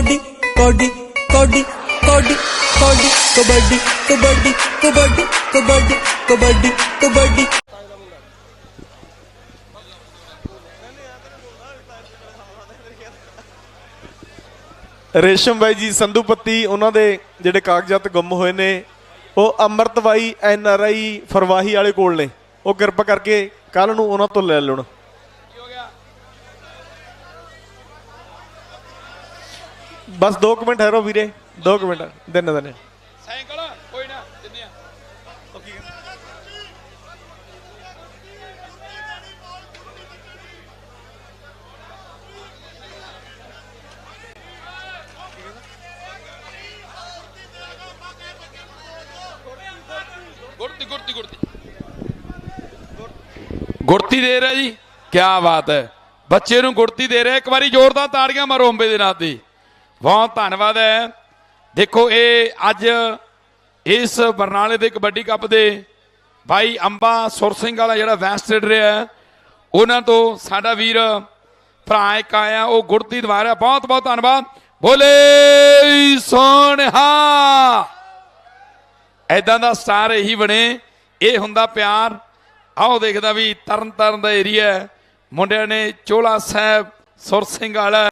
Cody ਕੋਡੀ ਕੋਡੀ ਕੋਡੀ ਕੋਡੀ ਕਬੱਡੀ ਕਬੱਡੀ ਕਬੱਡੀ ਕਬੱਡੀ ਕਬੱਡੀ ਕਬੱਡੀ ਰੇਸ਼ਮ ਬਾਈ ਜੀ ਸੰਧੂਪੱਤੀ ਉਹਨਾਂ ਦੇ ਜਿਹੜੇ ਕਾਗਜ਼ਾਤ ਗੁੰਮ ਹੋਏ ਨੇ ਉਹ ਅਮਰਤ ਬਾਈ ਐਨ ਆਰ ਆਈ ਫਰਵਾਹੀ ਵਾਲੇ ਕੋਲ ਨੇ ਉਹ ਕਿਰਪਾ ਕਰਕੇ ਕੱਲ ਨੂੰ ਉਹਨਾਂ ਤੋਂ ਲੈ ਲੈਣ ਬਸ 2 ਮਿੰਟ ਠਹਿਰੋ ਵੀਰੇ 2 ਮਿੰਟ, ਦਿਨ ਦਿਨ। ਸਾਈਕਲ, ਕੋਈ ਨਾ ਦਿੰਦੇ ਆ। ਗੁਰਤੀ ਗੁਰਤੀ ਗੁਰਤੀ ਗੁਰਤੀ ਦੇ ਰਿਹਾ ਜੀ ਕੀ ਬਾਤ ਹੈ। ਬੱਚੇ ਨੂੰ ਗੁਰਤੀ ਦੇ ਰਿਹਾ, ਇੱਕ ਵਾਰੀ ਜ਼ੋਰਦਾਰ ਤਾੜੀਆਂ ਮਾਰੋ ਅੰਬੇ ਦੇ ਨਾਂ ਤੇ। ਬਹੁਤ ਧੰਨਵਾਦ ਹੈ। ਦੇਖੋ ਇਹ ਅੱਜ ਇਸ ਬਰਨਾਲੇ ਦੇ ਕਬੱਡੀ ਕੱਪ ਦੇ ਭਾਈ ਅੰਬਾ ਸੁਰ ਸਿੰਘ ਵਾਲਾ ਜਿਹੜਾ ਵੈਸਟਡ ਰਿਹਾ ਉਹਨਾਂ ਤੋਂ ਸਾਡਾ ਵੀਰ, ਭਰਾ ਇੱਕ ਆਇਆ, ਉਹ ਗੁਰਤੀ ਦਵਾਰਾ ਬਹੁਤ ਬਹੁਤ ਧੰਨਵਾਦ। ਬੋਲੇ ਸੋਨਹਾ ਐਦਾਂ ਦਾ ਸਟਾਰ ਇਹੀ ਬਣੇ। ਇਹ ਹੁੰਦਾ ਪਿਆਰ। ਆਓ ਦੇਖਦਾ ਵੀ ਤਰਨ ਤਾਰਨ ਦਾ ਏਰੀਆ ਮੁੰਡਿਆਂ ਨੇ ਚੋਲਾ ਸਾਹਿਬ, ਸੁਰ ਸਿੰਘ ਵਾਲਾ।